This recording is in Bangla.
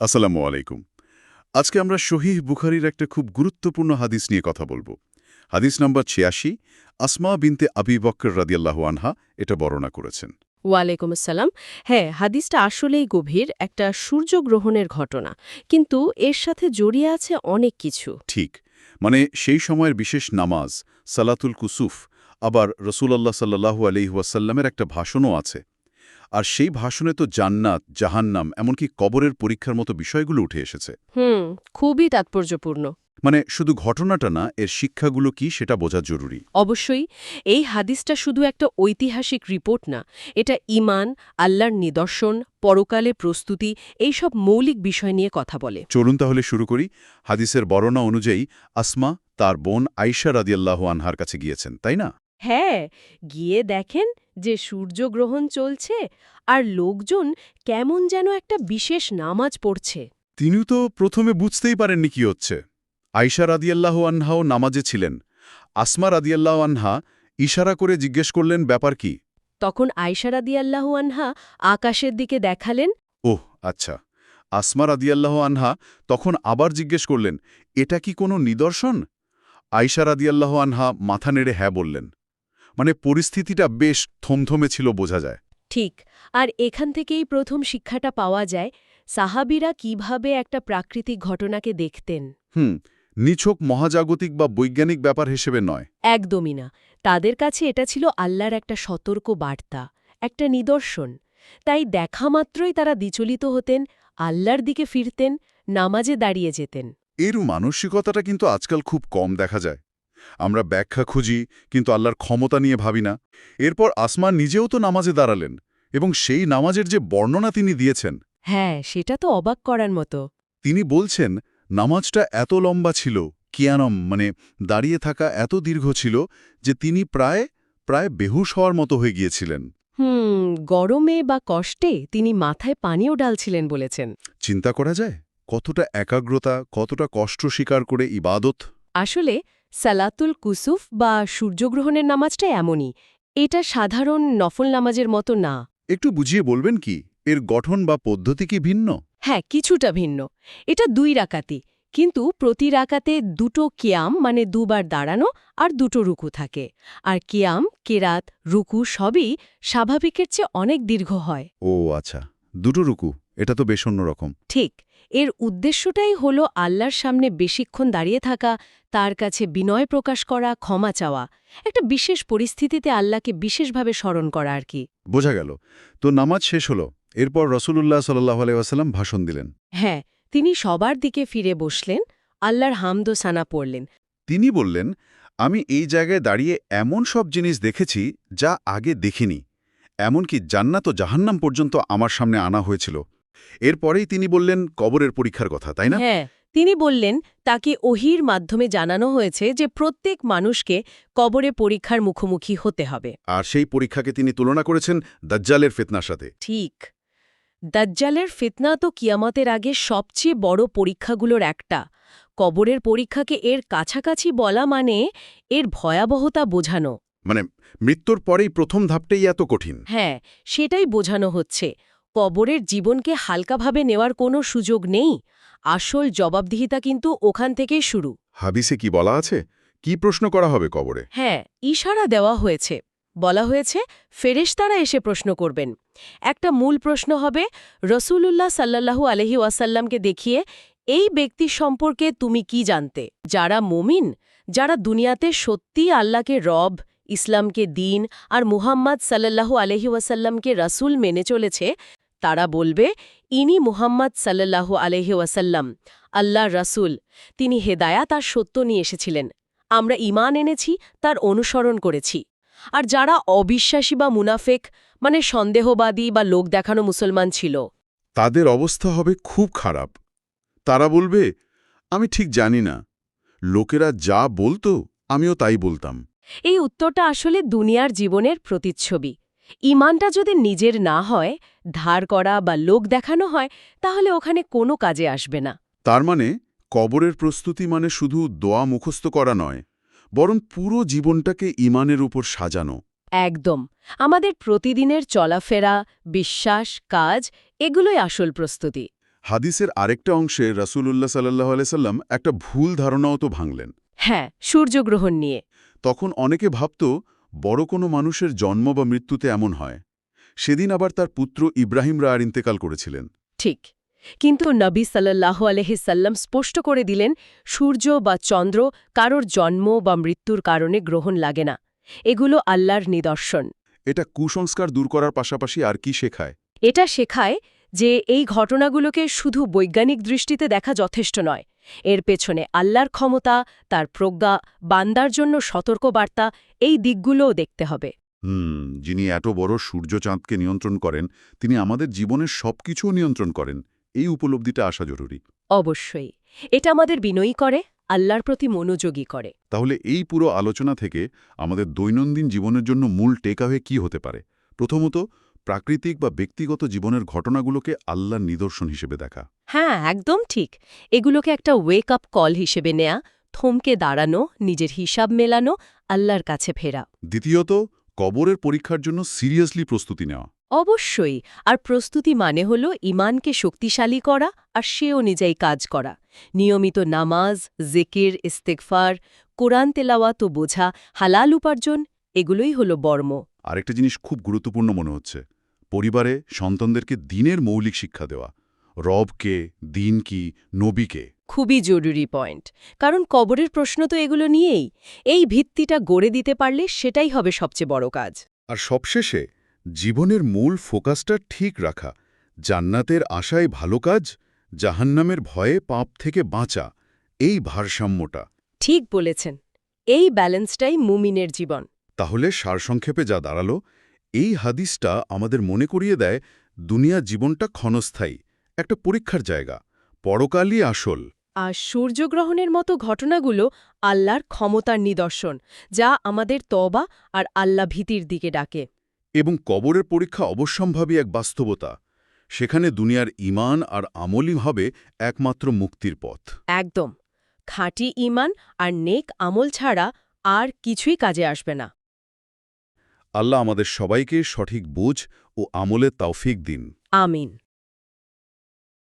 আসসালামু আলাইকুম। আজকে আমরা শহীহ বুখারির একটা খুব গুরুত্বপূর্ণ হাদিস নিয়ে কথা বলব। হাদিস নম্বর ছিয়াশি আসমা বিনতে আবি বক্কর রাদিয়াল্লাহু আনহা এটা বর্ণনা করেছেন। ওয়ালাইকুম আসসালাম। হ্যাঁ হাদিসটা আসলেই গভীর একটা সূর্যগ্রহণের ঘটনা। কিন্তু এর সাথে জড়িয়ে আছে অনেক কিছু। ঠিক। মানে সেই সময়ের বিশেষ নামাজ সালাতুল কুসুফ আবার রসুলাল্লাহ সাল্লাহু আলিহাসাল্লামের একটা ভাষণও আছে। আর সেই ভাষণে তো জান্নাত জাহান্নাম এমনকি কবরের পরীক্ষার মতো বিষয়গুলো উঠে এসেছে। হুম খুবই তাৎপর্যপূর্ণ। মানে শুধু ঘটনাটা না এর শিক্ষাগুলো কি সেটা বোঝা জরুরি। অবশ্যই এই হাদিসটা শুধু একটা ঐতিহাসিক রিপোর্ট না এটা ইমান আল্লাহর নিদর্শন পরকালে প্রস্তুতি এইসব মৌলিক বিষয় নিয়ে কথা বলে। চলুন তাহলে শুরু করি। হাদিসের বর্ণনা অনুযায়ী আসমা তার বোন আইসা রাদিয়াল্লাহু আনহার কাছে গিয়েছেন তাই না? হ্যাঁ গিয়ে দেখেন যে সূর্যগ্রহণ চলছে আর লোকজন কেমন যেন একটা বিশেষ নামাজ পড়ছে। তিনি তো প্রথমে বুঝতেই পারেননি কি হচ্ছে। আইসা রাদিয়াল্লাহু আনহাও নামাজে ছিলেন। আসমা রাদিয়াল্লাহু আনহা ইশারা করে জিজ্ঞেস করলেন ব্যাপার কি? তখন আয়সারাদি আল্লাহু আনহা আকাশের দিকে দেখালেন। ওহ আচ্ছা। আসমা রাদিয়াল্লাহু আনহা তখন আবার জিজ্ঞেস করলেন এটা কি কোনো নিদর্শন? আইসা রাদিয়াল্লাহু আনহা মাথা নেড়ে হ্যাঁ বললেন। মানে পরিস্থিতিটা বেশ থমথমে ছিল বোঝা যায়। ঠিক আর এখান থেকেই প্রথম শিক্ষাটা পাওয়া যায় সাহাবিরা কীভাবে একটা প্রাকৃতিক ঘটনাকে দেখতেন। হুম নিছক মহাজাগতিক বা বৈজ্ঞানিক ব্যাপার হিসেবে নয়। একদমই না। তাদের কাছে এটা ছিল আল্লাহর একটা সতর্ক বার্তা একটা নিদর্শন। তাই দেখা মাত্রই তারা বিচলিত হতেন আল্লাহর দিকে ফিরতেন নামাজে দাঁড়িয়ে যেতেন। এর মানসিকতাটা কিন্তু আজকাল খুব কম দেখা যায়। আমরা ব্যাখ্যা খুঁজি কিন্তু আল্লাহর ক্ষমতা নিয়ে ভাবি না। এরপর আসমান নিজেও তো নামাজে দাঁড়ালেন এবং সেই নামাজের যে বর্ণনা তিনি দিয়েছেন হ্যাঁ সেটা তো অবাক করার মতো। তিনি বলছেন নামাজটা এত লম্বা ছিল কিয়ানম মানে দাঁড়িয়ে থাকা এত দীর্ঘ ছিল যে তিনি প্রায় প্রায় বেহুশ হওয়ার মতো হয়ে গিয়েছিলেন। হুম গরমে বা কষ্টে তিনি মাথায় পানিও ডালছিলেন বলেছেন। চিন্তা করা যায় কতটা একাগ্রতা কতটা কষ্ট স্বীকার করে ইবাদত? আসলে সালাতুল কুসুফ বা সূর্যগ্রহণের নামাজটা এমনই। এটা সাধারণ নফল নামাজের মতো না। একটু বুঝিয়ে বলবেন কি? এর গঠন বা পদ্ধতি কি ভিন্ন? হ্যাঁ কিছুটা ভিন্ন। এটা দুই রাকাতি কিন্তু প্রতি রাকাতে দুটো কিয়াম মানে দুবার দাঁড়ানো আর দুটো রুকু থাকে। আর কিয়াম কেরাত রুকু সবই স্বাভাবিকের চেয়ে অনেক দীর্ঘ হয়। ও আচ্ছা দুটো রুকু। এটা তো বেশ অন্যরকম। ঠিক এর উদ্দেশ্যটাই হল আল্লাহর সামনে বেশিক্ষণ দাঁড়িয়ে থাকা তার কাছে বিনয় প্রকাশ করা ক্ষমা চাওয়া। একটা বিশেষ পরিস্থিতিতে আল্লাহকে বিশেষভাবে স্মরণ করা আর কি। বোঝা গেল। তো নামাজ শেষ হলো এরপর রসুল্লাহ সাল্লাহ আলাইসাল্লাম ভাষণ দিলেন। হ্যাঁ তিনি সবার দিকে ফিরে বসলেন আল্লাহর হামদ সানা পড়লেন। তিনি বললেন আমি এই জায়গায় দাঁড়িয়ে এমন সব জিনিস দেখেছি যা আগে দেখিনি। এমনকি জান্নাত ও জাহান্নাম পর্যন্ত আমার সামনে আনা হয়েছিল। এরপরেই তিনি বললেন কবরের পরীক্ষার কথা তাই না? হ্যাঁ তিনি বললেন তাকে ওহির মাধ্যমে জানানো হয়েছে যে প্রত্যেক মানুষকে কবরে পরীক্ষার মুখোমুখি হতে হবে। আর সেই পরীক্ষাকে তিনি তুলনা করেছেন দাজ্জালের ফিতনার সাথে। ঠিক। দাজ্জালের ফিতনা তো কিয়ামতের আগে সবচেয়ে বড় পরীক্ষাগুলোর একটা। কবরের পরীক্ষাকে এর কাছাকাছি বলা মানে এর ভয়াবহতা বোঝানো। মানে মৃত্যুর পরেই প্রথম ধাপটাই এত কঠিন। হ্যাঁ সেটাই বোঝানো হচ্ছে। কবরের জীবনকে হালকাভাবে নেওয়ার কোনো সুযোগ নেই। আসল জবাবদিহিতা কিন্তু ওখান থেকেই শুরু। হাদিসে কি বলা আছে? কি প্রশ্ন করা হবে কবরে? হ্যাঁ ইশারা দেওয়া হয়েছে। বলা হয়েছে ফেরেশতারা এসে প্রশ্ন করবেন। একটা মূল প্রশ্ন হবে রসুলুল্লাহ সাল্লাল্লাহু আলহি ওয়াসাল্লামকে দেখিয়ে এই ব্যক্তি সম্পর্কে তুমি কি জানতে? যারা মমিন যারা দুনিয়াতে সত্যি আল্লাহকে রব ইসলামকে দিন আর মুহাম্মদ সাল্লাল্লাহু আলহি ওয়াসাল্লামকে রাসূল মেনে চলেছে তারা বলবে ইনি মুহাম্মদ সাল্লাল্লাহু আলহি ওয়াসাল্লাম আল্লাহ রাসূল। তিনি হেদায়াত আর সত্য নিয়ে এসেছিলেন। আমরা ইমান এনেছি তার অনুসরণ করেছি। আর যারা অবিশ্বাসী বা মুনাফেক মানে সন্দেহবাদী বা লোক দেখানো মুসলমান ছিল। তাদের অবস্থা হবে খুব খারাপ। তারা বলবে আমি ঠিক জানি না। লোকেরা যা বলতো আমিও তাই বলতাম। এই উত্তরটা আসলে দুনিয়ার জীবনের প্রতিচ্ছবি। ইমানটা যদি নিজের না হয় ধার করা বা লোক দেখানো হয় তাহলে ওখানে কোনো কাজে আসবে না। তার মানে কবরের প্রস্তুতি মানে শুধু দোয়া মুখস্থ করা নয় বরং পুরো জীবনটাকে ইমানের উপর সাজানো। একদম। আমাদের প্রতিদিনের চলাফেরা বিশ্বাস কাজ এগুলোই আসল প্রস্তুতি। হাদিসের আরেকটা অংশে রাসূলুল্লাহ সাল্লাহ আলাইসাল্লাম একটা ভুল ধারণাও তো ভাঙলেন। হ্যাঁ সূর্যগ্রহণ নিয়ে। তখন অনেকে ভাবত বড় কোনো মানুষের জন্ম বা মৃত্যুতে এমন হয়। সেদিন আবার তার পুত্র ইব্রাহিম রায়ার ইন্তেকাল করেছিলেন। ঠিক। কিন্তু নবী সাল্লাহ আলহিসাল্লাম স্পষ্ট করে দিলেন সূর্য বা চন্দ্র কারোর জন্ম বা মৃত্যুর কারণে গ্রহণ লাগে না। এগুলো আল্লাহর নিদর্শন। এটা কুসংস্কার দূর করার পাশাপাশি আর কি শেখায়? এটা শেখায় যে এই ঘটনাগুলোকে শুধু বৈজ্ঞানিক দৃষ্টিতে দেখা যথেষ্ট নয় এর পেছনে আল্লাহর ক্ষমতা তার প্রজ্ঞা বান্দার জন্য সতর্কবার্তা এই দিকগুলোও দেখতে হবে। হুম যিনি এত বড় সূর্যচাঁদকে নিয়ন্ত্রণ করেন তিনি আমাদের জীবনের সবকিছুও নিয়ন্ত্রণ করেন। এই উপলব্ধিটা আসা জরুরি। অবশ্যই। এটা আমাদের বিনয়ী করে আল্লাহর প্রতি মনোযোগী করে। তাহলে এই পুরো আলোচনা থেকে আমাদের দৈনন্দিন জীবনের জন্য মূল টেকআওয়ে কি হতে পারে? প্রথমত প্রাকৃতিক বা ব্যক্তিগত জীবনের ঘটনাগুলোকে আল্লাহর নিদর্শন হিসেবে দেখা। হ্যাঁ একদম ঠিক। এগুলোকে একটা ওয়েক আপ কল হিসেবে নেয়া থমকে দাঁড়ানো নিজের হিসাব মেলানো আল্লাহর কাছে ফেরা। দ্বিতীয়ত কবরের পরীক্ষার জন্য সিরিয়াসলি প্রস্তুতি নেওয়া। অবশ্যই আর প্রস্তুতি মানে হল ইমানকে শক্তিশালী করা আর সে অনুযায়ী কাজ করা। নিয়মিত নামাজ জেকের ইস্তেকফার কোরআন তেলাওয়াত বোঝা হালাল উপার্জন এগুলোই হল বর্ম। আরেকটা জিনিস খুব গুরুত্বপূর্ণ মনে হচ্ছে পরিবারে সন্তানদেরকে দিনের মৌলিক শিক্ষা দেওয়া। রবকে দিন কি নবীকে খুবই জরুরি পয়েন্ট। কারণ কবরের প্রশ্ন তো এগুলো নিয়েই। এই ভিত্তিটা গড়ে দিতে পারলে সেটাই হবে সবচেয়ে বড় কাজ। আর সবশেষে জীবনের মূল ফোকাসটা ঠিক রাখা। জান্নাতের আশায় ভালো কাজ জাহান্নামের ভয়ে পাপ থেকে বাঁচা। এই ভারসাম্যটা। ঠিক বলেছেন। এই ব্যালেন্সটাই মুমিনের জীবন। তাহলে সারসংক্ষেপে যা দাঁড়াল এই হাদিসটা আমাদের মনে করিয়ে দেয় দুনিয়া জীবনটা ক্ষণস্থায়ী একটা পরীক্ষার জায়গা পরকালই আসল। আর সূর্যগ্রহণের মতো ঘটনাগুলো আল্লাহর ক্ষমতার নিদর্শন যা আমাদের তবা আর আল্লাহ ভীতির দিকে ডাকে। এবং কবরের পরীক্ষা অবশ্যম্ভাবী এক বাস্তবতা সেখানে দুনিয়ার ইমান আর আমলই হবে একমাত্র মুক্তির পথ। একদম খাঁটি ইমান আর নেক আমল ছাড়া আর কিছুই কাজে আসবে না। আল্লাহ আমাদের সবাইকে সঠিক বুঝ ও আমলে তৌফিক দিন। আমিন।